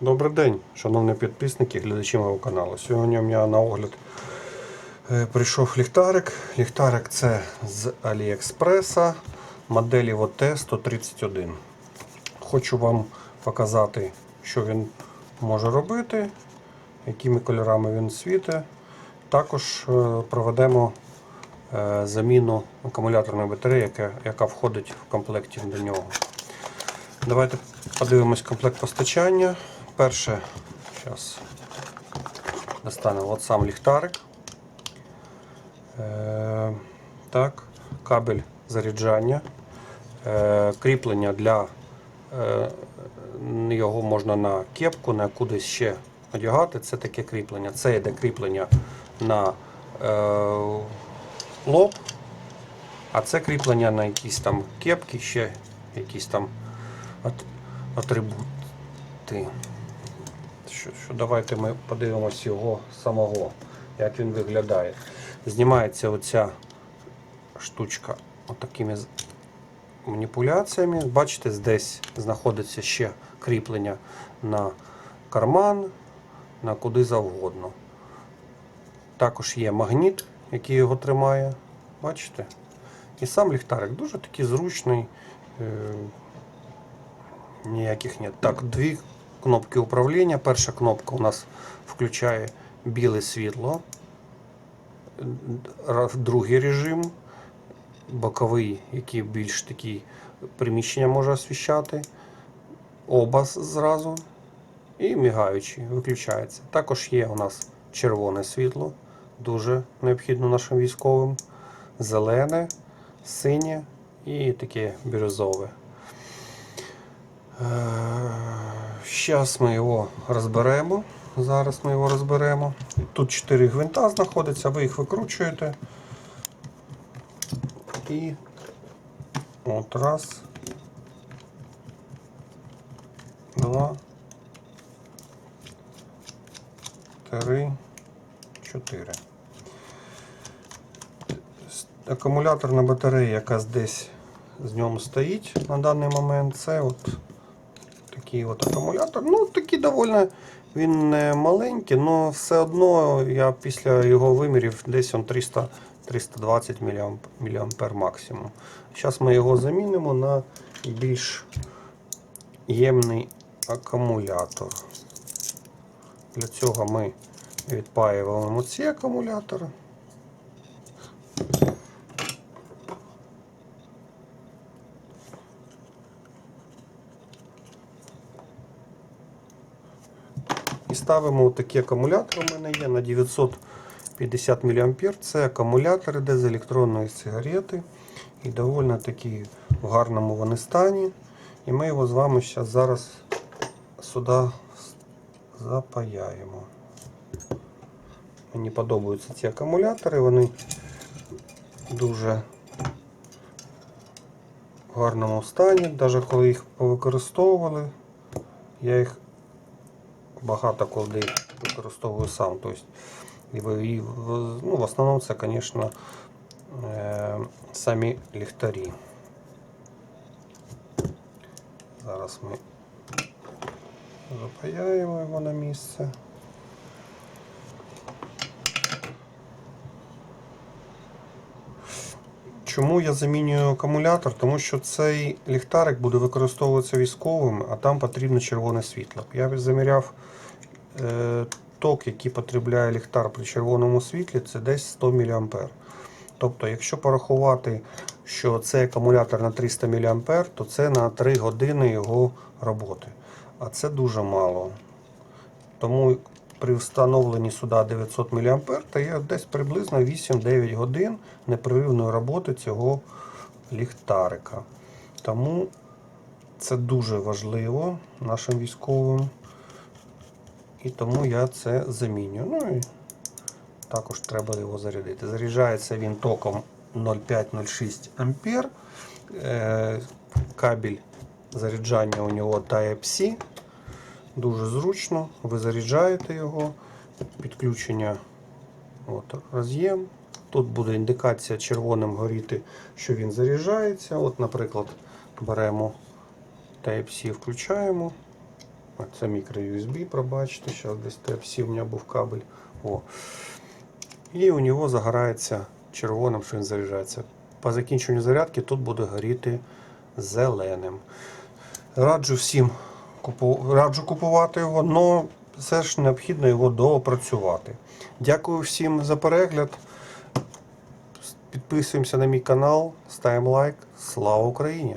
Добрий день, шановні підписники, глядачі мого каналу. Сьогодні у мене на огляд е, прийшов ліхтарик. Ліхтарик це з Аліекспреса моделі ОТ-131. Хочу вам показати, що він може робити, якими кольорами він світить. Також е, проведемо е, заміну акумуляторної батареї, яка входить в комплекті до нього. Давайте подивимось комплект постачання. Перше, зараз достанемо от сам ліхтарик. Е, так, кабель заряджання, е, кріплення для е, його можна на кепку, на кудись ще одягати. Це таке кріплення. Це йде кріплення на е, лоб, а це кріплення на якісь там кепки, ще якісь там атрибути. Що, що давайте ми подивимось його самого, як він виглядає. Знімається оця штучка отакими маніпуляціями. Бачите, десь знаходиться ще кріплення на карман, на куди завгодно. Також є магніт, який його тримає. Бачите? І сам ліхтарик дуже такий зручний. е, Ніяких нет. Так, дві кнопки управління. Перша кнопка у нас включає біле світло. Другий режим, боковий, який більш такий приміщення може освіщати. Оба зразу. І мігаючий виключається. Також є у нас червоне світло, дуже необхідно нашим військовим. Зелене, синє і таке бірюзове. Зараз ми його розберемо. Зараз ми його розберемо. Тут 4 гвинта знаходяться, ви їх викручуєте. І от раз. Два. Три. Чотири. Акумуляторна батарея, яка десь з ньому стоїть на даний момент, це от такий от акумулятор. Ну, такий доволі він не маленький, але все одно я після його вимірів десь он 300 320 мА максимум. Зараз ми його замінимо на більш ємний акумулятор. Для цього ми відпаюємо ці акумулятори. Ставимо такі акумулятори. У мене є на 950 мА. Це акумулятор іде з електронної сигарети. І доволі такі в гарному вони стані. І ми його з вами зараз сюди запаяємо. Мені подобаються ці акумулятори, вони дуже в гарному стані. Навіть коли їх повикористовували, я їх багато коли використовую сам. Тобто, і, ну, в основному це, звісно, е, самі ліхтарі. Зараз ми запаяємо його на місце. Чому я замінюю акумулятор? Тому що цей ліхтарик буде використовуватися військовим, а там потрібно червоне світло. Я заміряв е, ток, який потребляє ліхтар при червоному світлі, це десь 100 мА. Тобто, якщо порахувати, що цей акумулятор на 300 мА, то це на 3 години його роботи. А це дуже мало. Тому при встановленні сюди 900 мА то є десь приблизно 8-9 годин непреривної роботи цього ліхтарика. Тому це дуже важливо нашим військовим. І тому я це замінюю. Ну і також треба його зарядити. Заряджається він током 0,5-0,6 ампер. Е, Кабель заряджання у нього Type-C. Дуже зручно. Ви заряджаєте його. Підключення от, роз'єм. Тут буде індикація червоним горіти, що він заряджається. От, наприклад, беремо Type-C, включаємо. Це мікро USB, пробачте, зараз десь Type-C у мене був кабель. О. І у нього загорається червоним, що він заряджається. По закінченню зарядки тут буде горіти зеленим. Раджу всім купу... раджу купувати його, але все ж необхідно його доопрацювати. Дякую всім за перегляд. Підписуємося на мій канал, ставимо лайк. Слава Україні!